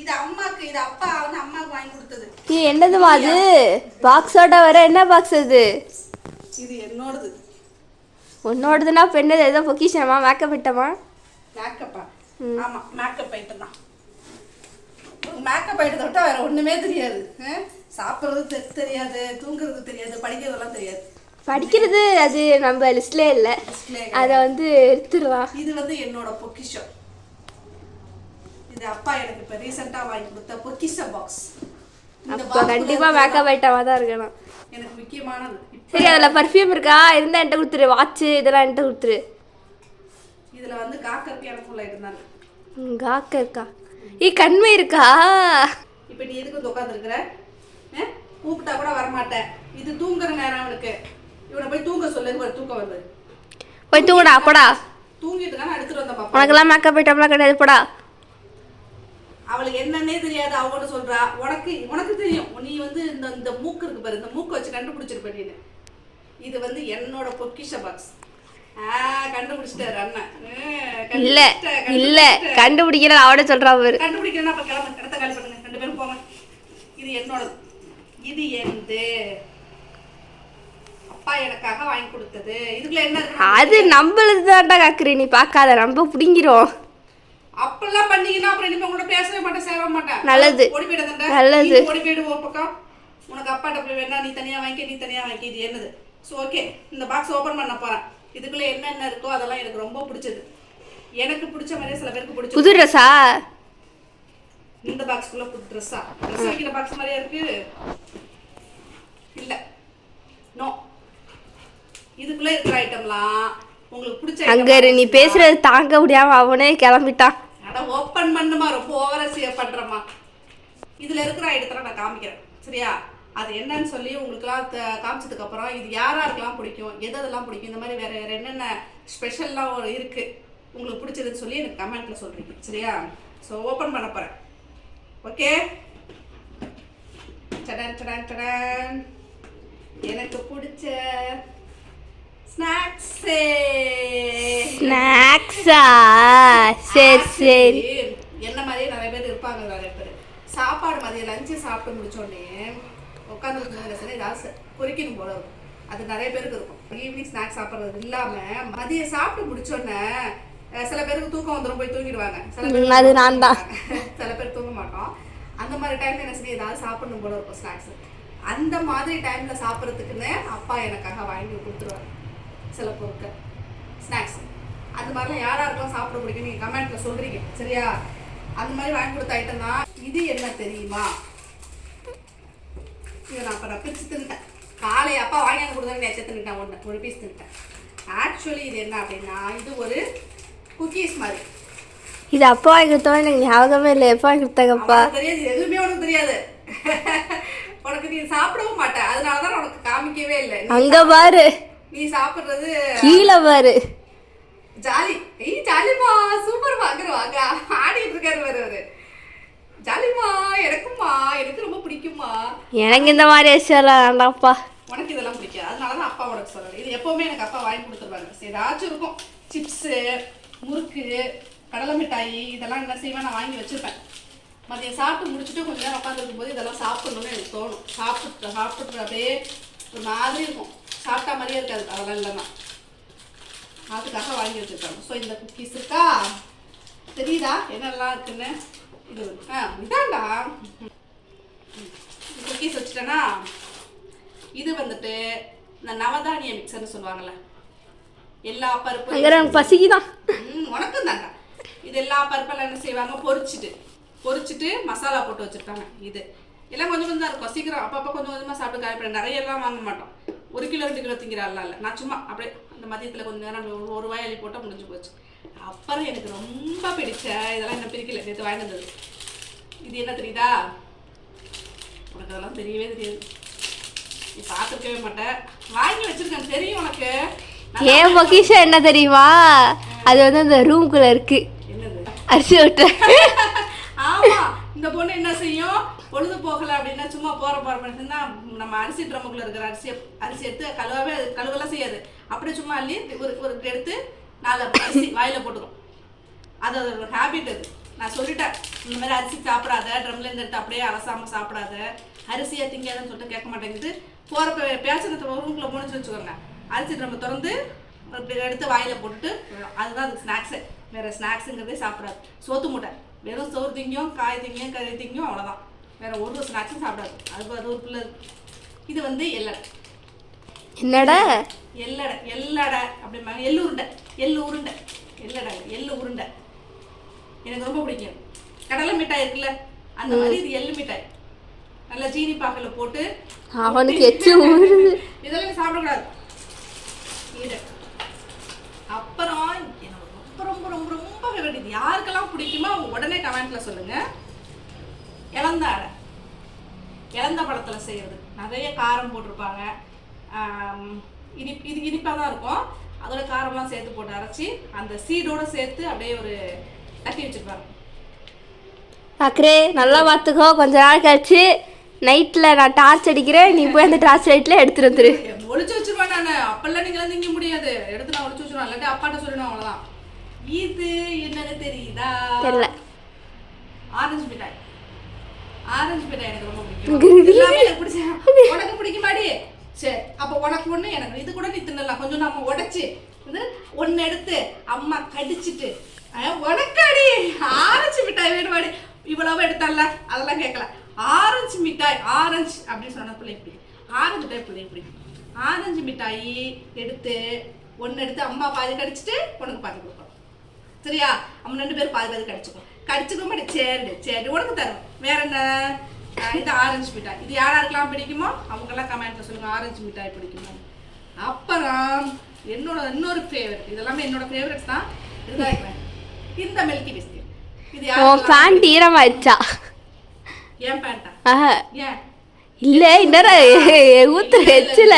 இது அம்மாக்கு இது அப்பா வந்து அம்மாக்கு வாங்கி கொடுத்தது. நீ என்னதுமா அது? பாக்ஸோட வர என்ன பாக்ஸ் அது? இது என்னோடது. உன்னோடதுன்னா என்னது ஏதோ பொக்கிஷமா மேக்கப் இட்டமா மேக்கப்பா ஆமா மேக்கப் ஐட்டம் தான். மேக்கப் ஐட்டத்தை விட்டா வேற ஒண்ணுமே தெரியாது? சாப்பிடுறது தெரியாது தூங்குறது தெரியாது படிக்கிறதெல்லாம் தெரியாது. படிக்கிறது அது நம்ம லிஸ்ட்லேயே இல்லை. அதை வந்து எடுத்துடலாம். இது வந்து என்னோட பொக்கிஷம். இது அப்பா எனக்கு இப்ப ரீசெண்டா வாங்கி கொடுத்த பொக்கிஷ பாக்ஸ் அப்போ கண்டிப்பாக மேக்கப் ஐட்டமாக தான் இருக்கணும். எனக்கு முக்கியமானது. சரி அதில் பர்ஃப்யூம் இருக்கா? இருந்தால் என்கிட்ட கொடுத்துரு. வாட்ச்சு இதெல்லாம் என்கிட்ட கொடுத்துரு. இதுல வந்து காக்கருக்கு எனக்கு உள்ள இருந்தாங்க காக்க இருக்கா? ஏ கண்மை இருக்கா? இப்ப நீ எதுக்கு வந்து உட்காந்துருக்குற கூப்பிட்டா கூட வரமாட்டேன். இது தூங்குற நேரம் அவனுக்கு. இவனை போய் தூங்க சொல்லு ஒரு தூக்கம் வருது. போய் தூங்குடா போடா. தூங்கிட்டு தான் எடுத்துட்டு வந்த பாப்பா. உனக்கெல்லாம் மேக்கப் ஐட்டம்லாம் கிடையாது போடா. அவளுக்கு என்னன்னே தெரியாது. அவங்கள்ட்ட சொல்றா உனக்கு உனக்கு தெரியும். நீ வந்து இந்த இந்த மூக்கு இருக்கு பாரு இந்த மூக்கு வச்சு கண்டுபிடிச்சிருப்ப நீனு இது வந்து என்னோட பொக்கிஷ பாக்ஸ் கண்டுபிடிச்சிட்டாரு அண்ணன். இல்ல இல்ல. கண்டுபிடிக்கல அவட சொல்றா பாரு. கண்டுபிடிக்கிறேன்னா அப்ப கிளம்பு இடத்த காலி பண்ணுங்க. ரெண்டு பேரும் போங்க. இது என்னோடது. இது என்னது அப்பா எனக்காக வாங்கி கொடுத்தது. இதுக்குள்ள என்ன அது நம்மளுக்கு தான்டா காக்குறி நீ பார்க்காத நம்ம பிடிங்கிறோம் அப்பெல்லாம் பண்ணீங்கன்னா அப்புறம் இனிமே உங்கள்ட்ட பேசவே மாட்டேன் சேர மாட்டேன். நல்லது. ஓடி போயிடுங்க நல்லது. ஓடி போயிடு ஒரு பக்கம். உனக்கு அப்பாட்ட போய் வேணா நீ தனியா வாங்கிக்க நீ தனியா வாங்கிக்க இது என்னது? ஸோ ஓகே இந்த பாக்ஸ் ஓபன் பண்ண போறேன். இதுக்குள்ள என்னென்ன இருக்கோ அதெல்லாம் எனக்கு ரொம்ப பிடிச்சது. எனக்கு பிடிச்ச மாதிரியே சில பேருக்கு பிடிச்சது புது ட்ரெஸ்ஸா இந்த பாக்ஸ்க்குள்ள புது ட்ரெஸ்ஸா ட்ரெஸ் வைக்கிற பாக்ஸ் மாதிரியா இருக்கு? இல்ல. நோ இதுக்குள்ள இருக்கிற ஐட்டம்லாம் உங்களுக்கு பிடிச்ச அங்க நீ பேசுறது தாங்க முடியாம அவனே கிளம்பிட்டான். அட ஓப்பன் பண்ணுமா? ரொம்ப ஓவர செய்ய இதில் இருக்கிற இடத்துல நான் காமிக்கிறேன். சரியா? அது என்னன்னு சொல்லி உங்களுக்குலாம் த- இது யார் யாருக்கெல்லாம் பிடிக்கும் எது எதெல்லாம் பிடிக்கும் இந்த மாதிரி வேறு வேறு என்னென்ன ஸ்பெஷல்லாம் இருக்கு உங்களுக்கு பிடிச்சதுன்னு சொல்லி எனக்கு கமெண்ட்டில் சொல்கிறீங்க சரியா? ஸோ ஓப்பன் பண்ண போகிறேன் ஓகே சடன் சடன் சடன் எனக்கு பிடிச்ச ஸ்நாக்ஸே ஸ்நாக்ஸா சரி சரி. என்ன மாதிரியே நிறைய பேர் இருப்பாங்க நிறைய பேர். சாப்பாடு மதியம் லஞ்சு சாப்பிட்டு முடிச்சோடனே உட்காந்து சரி ஏதாவது பொறிக்கணும் போல இருக்கும். அது நிறைய பேருக்கு இருக்கும். ஈவினிங் ஸ்நாக்ஸ் சாப்பிட்றது இல்லாம மதியம் சாப்பிட்டு முடிச்சோடனே சில பேருக்கு தூக்கம் வந்துடும் போய் தூங்கிடுவாங்க. சில பேர் அது நான் தான். சில பேர் தூங்க மாட்டோம். அந்த மாதிரி டைம்ல என்ன சரி ஏதாவது சாப்பிடணும் போல இருக்கும் ஸ்நாக்ஸ் அந்த மாதிரி டைம்ல சாப்பிட்றதுக்குன்னு அப்பா எனக்காக வாங்கி கொடுத்துருவாரு. சில பொருட்கள். ஸ்நாக்ஸ் அந்த மாதிரிலாம் யார் யாருக்கெல்லாம் சாப்பிட பிடிக்கும் நீங்கள் கமெண்ட்ல சொல்றீங்க. சரியா? அந்த மாதிரி வாங்கி கொடுத்த ஐட்டம் தான். இது என்ன தெரியுமா? இதை நான் இப்போ நான் பிரிச்சு தின்ட்டேன் காலை அப்பா வாங்கி வந்து கொடுத்தா நேற்று தின்னுட்டேன் ஒன்று ஒரு பீஸ் தின்ட்டேன் ஆக்சுவலி இது என்ன அப்படின்னா இது ஒரு குக்கீஸ் மாதிரி. இது அப்பா வாங்கி கொடுத்தவன் எனக்கு ஞாபகமே இல்லை. எப்போ வாங்கி கொடுத்தாங்கப்பா? தெரியாது எதுவுமே உனக்கு தெரியாது. உனக்கு நீ சாப்பிடவும் மாட்ட. அதனால தான் உனக்கு காமிக்கவே இல்லை. அங்க பாரு. நீ சாப்பிடுறது கீழே பாரு. ஜாலி. ஏய் ஜாலிமா சூப்பர் வாங்குற வாங்க ஆடிட்டு இருக்காரு வேற அவரு. ஜாலிமா எனக்குமா எனக்கு ரொம்ப பிடிக்குமா எனக்கு இந்த மாதிரி விஷயம்லாம் வேண்டாம்ப்பா. உனக்கு இதெல்லாம் பிடிக்காது. அதனால தான் அப்பா உனக்கு சொல்லலை. இது எப்பவுமே எனக்கு அப்பா வாங்கி கொடுத்துருவாங்க ஏதாச்சும் இருக்கும். சிப்ஸு முறுக்கு கடலை மிட்டாய் இதெல்லாம் என்ன செய்வேன் நான் வாங்கி வச்சிருப்பேன். மதியம் சாப்பிட்டு முடிச்சுட்டு கொஞ்ச நேரம் உட்காந்துருக்கும் போது இதெல்லாம் சாப்பிடணும்னு எனக்கு தோணும். சாப்பிட்டு சாப்பிட்டு அப்படியே ஒரு மாதிரி இருக்கும். சாப்பிட்டா மாதிரியே இருக்காது அதெல்லாம் இல்லைன்னா அதுக்காக வாங்கி வச்சிருக்காங்க. ஸோ இந்த குக்கீஸ் இருக்கா? தெரியுதா? என்னெல்லாம் இருக்குன்னு? இது ஆ இதாண்டா குக்கீஸ் வச்சுட்டேன்னா இது வந்துட்டு இந்த நவதானிய மிக்சர்னு சொல்லுவாங்கல்ல. எல்லா பருப்பு பசிக்குதான். உனக்கும் தாண்டா இது எல்லா பருப்பெல்லாம் என்ன செய்வாங்க? பொரிச்சிட்டு. பொரிச்சிட்டு மசாலா போட்டு வச்சிருக்காங்க. இது. எல்லாம் கொஞ்சம் கொஞ்சம் தான் இருக்கும். சீக்கிரம் அப்பப்போ கொஞ்சம் கொஞ்சமாக சாப்பிட்டு காயப்பட நிறைய எல்லாம் வாங்க மாட்டோம். ஒரு கிலோ ரெண்டு கிலோ திங்கிறாள்லாம் இல்லை நான் சும்மா அப்படியே அந்த மதியத்தில் கொஞ்சம் நேரம் ஒரு வாய் அள்ளி போட்டால் முடிஞ்சு போச்சு. அப்புறம் எனக்கு ரொம்ப பிடிச்ச இதெல்லாம் என்ன பிரிக்கல. நேற்று வாங்கி வந்தது. இது என்ன தெரியுதா? உனக்கு அதெல்லாம் தெரியவே தெரியாது. நீ பார்த்துருக்கவே மாட்டேன் வாங்கி வச்சிருக்கேன். தெரியும் உனக்கு. ஏன் பொக்கிஷம் என்ன தெரியுமா? அது வந்து அந்த ரூம்குள்ள இருக்கு. என்னது? அரிசி விட்டு ஆமா. இந்த பொண்ணு என்ன செய்யும்? பொழுது போகலை அப்படின்னா சும்மா போகிற போகிற மனுஷன்னா நம்ம அரிசி ட்ரம்முக்குள்ள இருக்கிற அரிசியை அரிசி எடுத்து கழுவவே கழுவெல்லாம் செய்யாது. அப்படியே சும்மா அள்ளி ஒரு ஒரு எடுத்து நாலு அரிசி வாயில் போட்டுரும். அது ஒரு ஹேபிட் அது. நான் சொல்லிட்டேன் இந்த மாதிரி அரிசி சாப்பிடாத ட்ரம்ல இருந்து எடுத்து அப்படியே அலசாமல் சாப்பிடாத அரிசியை திங்காதுன்னு சொல்லிட்டு கேட்க மாட்டேங்குது. போகிறப்ப பேச்சனத்தை ரூம்குள்ள முடிச்சு வச்சுக்கோங்க. அரிசி நம்ம திறந்து எடுத்து வாயில் போட்டுட்டு அதுதான் அது ஸ்நாக்ஸு வேறு ஸ்நாக்ஸுங்கிறதே சாப்பிடாது. சோத்து மூட்டை. வெறும் சோறு திங்கும் காய் திங்கும் கறி திங்கும் அவ்வளோதான் வேற ஒரு ஸ்நாக்ஸும் சாப்பிடாது. அது அது ஒரு பிள்ளை. இது வந்து எல்லடை என்னடா? எல்லடை எல்லடை அப்படிம்பாங்க. எள்ளு உருண்டை எள்ளு உருண்டை. எல்லடை எள்ளு உருண்டை. எனக்கு ரொம்ப பிடிக்கும். கடலை மிட்டாய் இருக்குல்ல அந்த மாதிரி இது எள்ளு மிட்டாய். நல்லா சீனி பாக்கில் போட்டு அவனுக்கு எச்சு ஊறுது இதெல்லாம் சாப்பிடக்கூடாது. இது அப்புறம் எனக்கு ரொம்ப ரொம்ப ரொம்ப ரொம்ப யாருக்கெல்லாம் பிடிக்குமோ அவங்க உடனே கமெண்ட்ல சொல்லுங்க. இளந்த அடை இளந்த பழத்தில் செய்கிறது நிறைய காரம் போட்டிருப்பாங்க. இனிப் இது இனிப்பாக தான் இருக்கும். அதோட காரம்லாம் சேர்த்து போட்டு அரைச்சி அந்த சீடோட சேர்த்து அப்படியே ஒரு தட்டி வச்சிருப்பாங்க அக்கரே நல்லா பார்த்துக்கோ. கொஞ்ச நாள் கழிச்சு நைட்டில் நான் டார்ச் அடிக்கிறேன். நீ போய் அந்த டார்ச் லைட்டில் எடுத்துட்டு வந்துரு. ஒளிச்சு வச்சிருவேன் நான். அப்பெல்லாம் நீங்களாம் திங்க முடியாது. எடுத்து நான் ஒளிச்சு வச்சிருவேன். இல்லாட்டி அப்பாட்ட சொல்லணும் அவ்வளோதான் இது என்னன்னு தெரியுதா? தெரியல. ஆரஞ்சு மிட்டாய். ஆரஞ்சு மிட்டாய் எனக்கு ரொம்ப பிடிக்கும். எல்லாமே எனக்கு உனக்கு பிடிக்குமாடி சரி அப்போ உனக்கு ஒண்ணு எனக்கு இது கூட நீ தின்னலாம். கொஞ்சம் நம்ம உடைச்சு இது ஒன்னு எடுத்து அம்மா கடிச்சிட்டு. உனக்காடி. ஆரஞ்சு மிட்டாய் வேணுமாடி இவ்வளவு எடுத்தால அதெல்லாம் கேட்கல. ஆரஞ்சு மிட்டாய் ஆரஞ்சு அப்படின்னு சொன்ன பிள்ளை பிடிக்கும் ஆரஞ்சு மிட்டாய் பிள்ளை பிடிக்கும் ஆரஞ்சு மிட்டாய் எடுத்து ஒன்னு எடுத்து அம்மா பாதி கடிச்சிட்டு உனக்கு பாதி கொடுப்போம் சரியா? நம்ம ரெண்டு பேரும் பாதி பாதி கடிச்சுக்கோ கடிச்சுக்க மாட்டேன் சரி சரி உனக்கு தரும் வேற என்ன? இது ஆரஞ்சு மிட்டாய். இது யார் யாருக்கெல்லாம் பிடிக்குமோ அவங்கெல்லாம் கமெண்ட்ல சொல்லுங்க ஆரஞ்சு மிட்டாய் பிடிக்குமோ. அப்புறம் என்னோட இன்னொரு ஃபேவரட் இதெல்லாமே என்னோட ஃபேவரட்ஸ் தான் இதுதான். இந்த மில்கி பிஸ்கட் இது பேண்ட் ஈரமாயிடுச்சா ஏன் பேண்டா ஏன்? இல்லை இன்னும் ஊத்துற எச்சில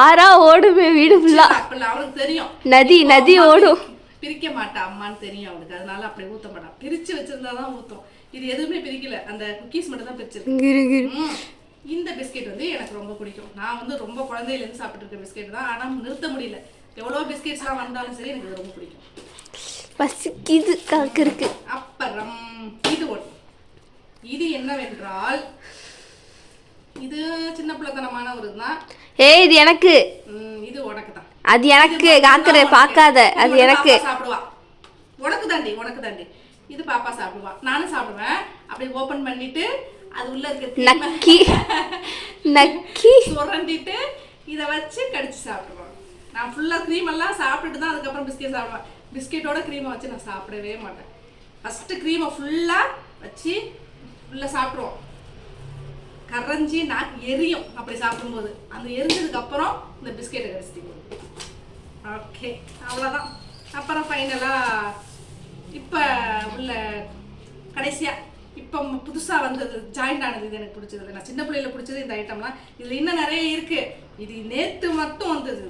ஆறா ஓடுமே வீடு ஃபுல்லா அவனுக்கு தெரியும். நதி நதி ஓடும். பிரிக்க மாட்டா அம்மான்னு தெரியும் அவனுக்கு அதனால அப்படி ஊத்த மாட்டான் பிரிச்சு வச்சிருந்தா தான் ஊத்தும். இது எதுவுமே பிரிக்கல. அந்த குக்கீஸ் மட்டும் தான் பிரிச்சிருக்கு. இந்த பிஸ்கெட் வந்து எனக்கு ரொம்ப பிடிக்கும். நான் வந்து ரொம்ப குழந்தையிலேருந்து சாப்பிட்டு இருக்க பிஸ்கெட் தான். ஆனால் நிறுத்த முடியல. எவ்வளோ பிஸ்கெட்ஸ்லாம் வந்தாலும் சரி எனக்கு ரொம்ப பிடிக்கும். பசிக்குது காக்கு இருக்கு. அப்புறம் இது ஒன்று இது என்னவென்றால் இது சின்ன பிள்ளைத்தனமான ஒரு இதுதான். ஏய் இது எனக்கு. இது உனக்கு தான் அது எனக்கு காக்குற பார்க்காத. அது எனக்கு சாப்பிடுவா. உனக்கு தாண்டி உனக்கு தாண்டி. இது பாப்பா சாப்பிடுவா. நானும் சாப்பிடுவேன். அப்படி ஓபன் பண்ணிட்டு அது உள்ள இருக்க நக்கி. நக்கி. சுரண்டிட்டு இதை வச்சு கடிச்சு சாப்பிடுவேன். நான் ஃபுல்லாக க்ரீம் எல்லாம் சாப்பிட்டுட்டு தான் அதுக்கப்புறம் பிஸ்கெட் சாப்பிடுவேன். பிஸ்கெட்டோட க்ரீமை வச்சு நான் சாப்பிடவே மாட்டேன். ஃபஸ்ட்டு க்ரீமை ஃபுல்லாக வச்சு ஃபுல்லாக சாப்பிட்ருவோம் கரைஞ்சி நாக்கு எரியும் அப்படி சாப்பிடும்போது. அந்த எரிஞ்சதுக்கு அப்புறம் இந்த பிஸ்கெட்டை கடிச்சிட்டு ஓகே அவ்வளோதான் அப்புறம் ஃபைனலாக இப்போ உள்ள கடைசியாக இப்போ புதுசாக வந்தது ஜாயிண்ட் ஆனது இது எனக்கு பிடிச்சது. நான் சின்ன பிள்ளையில பிடிச்சது இந்த ஐட்டம்லாம் இதில் இன்னும் நிறைய இருக்கு. இது நேற்று மட்டும் வந்தது.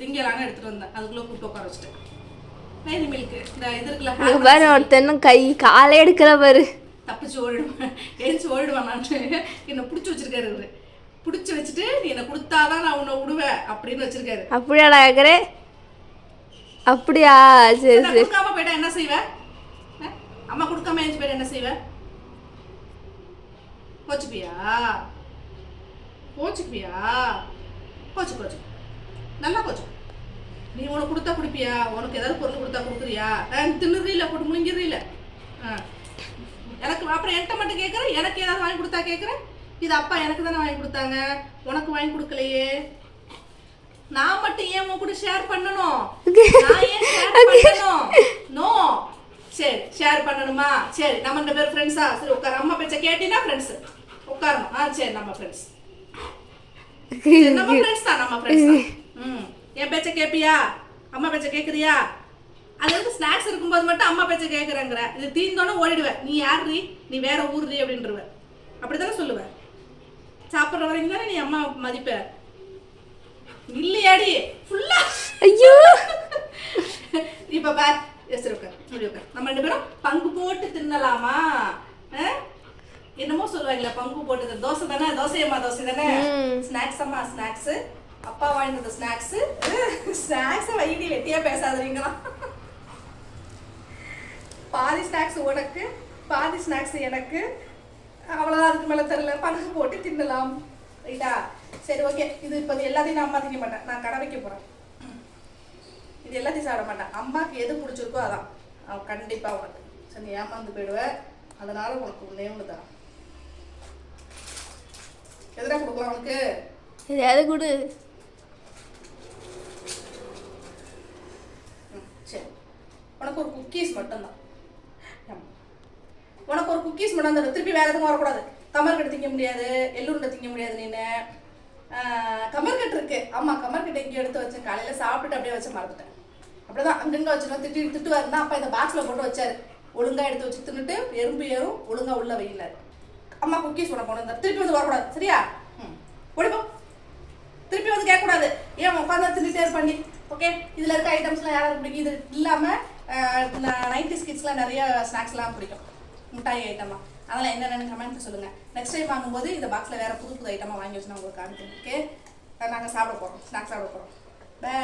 திங்கலான்னு எடுத்துகிட்டு வந்தேன். அதுக்குள்ளே கூப்பிட்டு உட்கார வச்சுட்டேன். டைரி மில்க்கு இந்த இது இருக்குல்ல அங்க பாரு ஒருத்தனும் கை காலே எடுக்கிற பாரு. தப்பிச்சு ஓடிடுவேன். எழுந்து ஓடிடுவேன் நான். என்னை பிடிச்சி வச்சிருக்காரு இவரு. பிடிச்சி வச்சுட்டு நீ என்னை கொடுத்தாதான் நான் உன்னை விடுவேன் அப்படின்னு வச்சிருக்காரு. அப்படியாடா கேக்குறே அப்படியா? சரி நான் சரி. கொடுக்காம போயிட்டா என்ன செய்வ? ஆ? அம்மா கொடுக்காம எழுந்து போயிட்டா என்ன செய்வ? கோச்சுப்பியா கோச்சுப்பியா கோச்சு கோச்சு நல்லா கோச்சு நீ உனக்கு கொடுத்தா குடிப்பியா? உனக்கு ஏதாவது பொருள் கொடுத்தா கொடுக்குறியா? தின்னுறீல போட்டு முழுங்கிடுறீல எனக்கு அப்புறம் என்கிட்ட மட்டும் கேட்குற எனக்கு ஏதாவது வாங்கி கொடுத்தா கேட்குறேன் இது அப்பா எனக்கு தானே வாங்கி கொடுத்தாங்க. உனக்கு வாங்கி கொடுக்கலையே. நான் மட்டும் ஏன் உன் கூட ஷேர் பண்ணணும்? நான் ஏன் ஷேர் பண்ணணும்? நோ சரி ஷேர் பண்ணணுமா? சரி நம்ம ரெண்டு பேரும் ஃப்ரெண்ட்ஸா சரி உட்கார. அம்மா பேச்ச கேட்டினா ஃப்ரெண்ட்ஸ் உட்காரணும். ஆ சரி நம்ம ஃப்ரெண்ட்ஸ் நம்ம ஃப்ரெண்ட்ஸ் தான் நம்ம ஃப்ரெண்ட்ஸ் தான். ம். என் பேச்ச கேப்பியா? அம்மா பேச்ச கேக்குறியா? அது வந்து ஸ்நாக்ஸ் இருக்கும்போது மட்டும் அம்மா பேச்ச கேக்குறேங்கிற. இது தீர்ந்தோன்னே ஓடிடுவேன். நீ யாருடி நீ வேற ஊர்டி அப்படின்றவ அப்படிதானே சொல்லுவ சாப்பிட்ற வரைக்கும் தானே நீ அம்மா மதிப்ப? இல்லையாடி ஃபுல்லா ஐயோ. இப்ப பார் எஸ் உட்கார் இப்படி உட்கார். நம்ம ரெண்டு பேரும் பங்கு போட்டு தின்னலாமா? என்னமோ சொல்லுவாங்களே பங்கு போட்டு. தோசை தானே தோசையம்மா தோசை தானே. ஸ்நாக்ஸ் அம்மா ஸ்நாக்ஸ் அப்பா வாங்கினது ஸ்நாக்ஸ் ஸ்நாக்ஸ் வைடி வெட்டியா பேசாதீங்களா? பாதி ஸ்நாக்ஸ் உனக்கு பாதி ஸ்நாக்ஸ் எனக்கு. அவ்வளோதான் அதுக்கு மேலே தெரில பணம் போட்டு தின்னலாம். ரைட்டா? சரி ஓகே இது இப்போ எல்லாத்தையும் நான் அம்மா திங்க மாட்டேன். நான் கடை வைக்க போகிறேன் இது எல்லாத்தையும் சாப்பிட மாட்டேன். அம்மாவுக்கு எது பிடிச்சிருக்கோ அதான். அவன் கண்டிப்பாக உனக்கு. சரி நீ ஏமாந்து போயிடுவேன் அதனால உனக்கு ஒன்றே ஒன்று தரேன். எதுனா கொடுக்கலாம் உனக்கு? எதையாவது கொடு. சரி. உனக்கு ஒரு குக்கீஸ் மட்டும்தான். உனக்கு ஒரு குக்கீஸ் மட்டும் அந்த திருப்பி வேற எதுவும் வரக்கூடாது. கமர்கட்டு திங்க முடியாது. எள்ளுருண்டை திங்க முடியாது நீனு கமர்கட்டு இருக்கு. ஆமா கமர்கட்டு எங்கேயும் எடுத்து வச்சேன் காலையில சாப்பிட்டுட்டு அப்படியே வச்சு மறந்துட்டேன். அப்படிதான் அங்கங்க வச்சிருந்தோம். திட்டு திட்டுவாரு தான் அப்போ இந்த பாக்ஸ்ல போட்டு வச்சாரு. ஒழுங்கா எடுத்து வச்சு தின்னுட்டு எறும்பு ஏறும் ஒழுங்கா உள்ள வெயில. அம்மா குக்கீஸ் உனக்கு கொண்டு திருப்பி வந்து வரக்கூடாது. சரியா? ம். ஓடிப்போ திருப்பி வந்து கேட்கக்கூடாது. ஏன் உட்காந்து தின்னுட்டே பண்ணி ஓகே? இதில் இருக்க ஐட்டம்ஸ்லாம் யாராவது பிடிக்கும்? இது இல்லாமல் நைன்டி ஸ்கிட்ஸ்லாம் நிறைய ஸ்நாக்ஸ்லாம் பிடிக்கும். மிட்டாய் ஐட்டமாக அதெல்லாம் என்னென்னு கமெண்ட் சொல்லுங்கள் நெக்ஸ்ட் டைம் வாங்கும்போது இந்த பாக்ஸில் வேறு புது புது ஐட்டமாக வாங்கி வச்சு நான் உங்களுக்கு காமிக்கிறேன். ஓகே நாங்கள் சாப்பிட போகிறோம் ஸ்நாக்ஸ் சாப்பிட போகிறோம் பை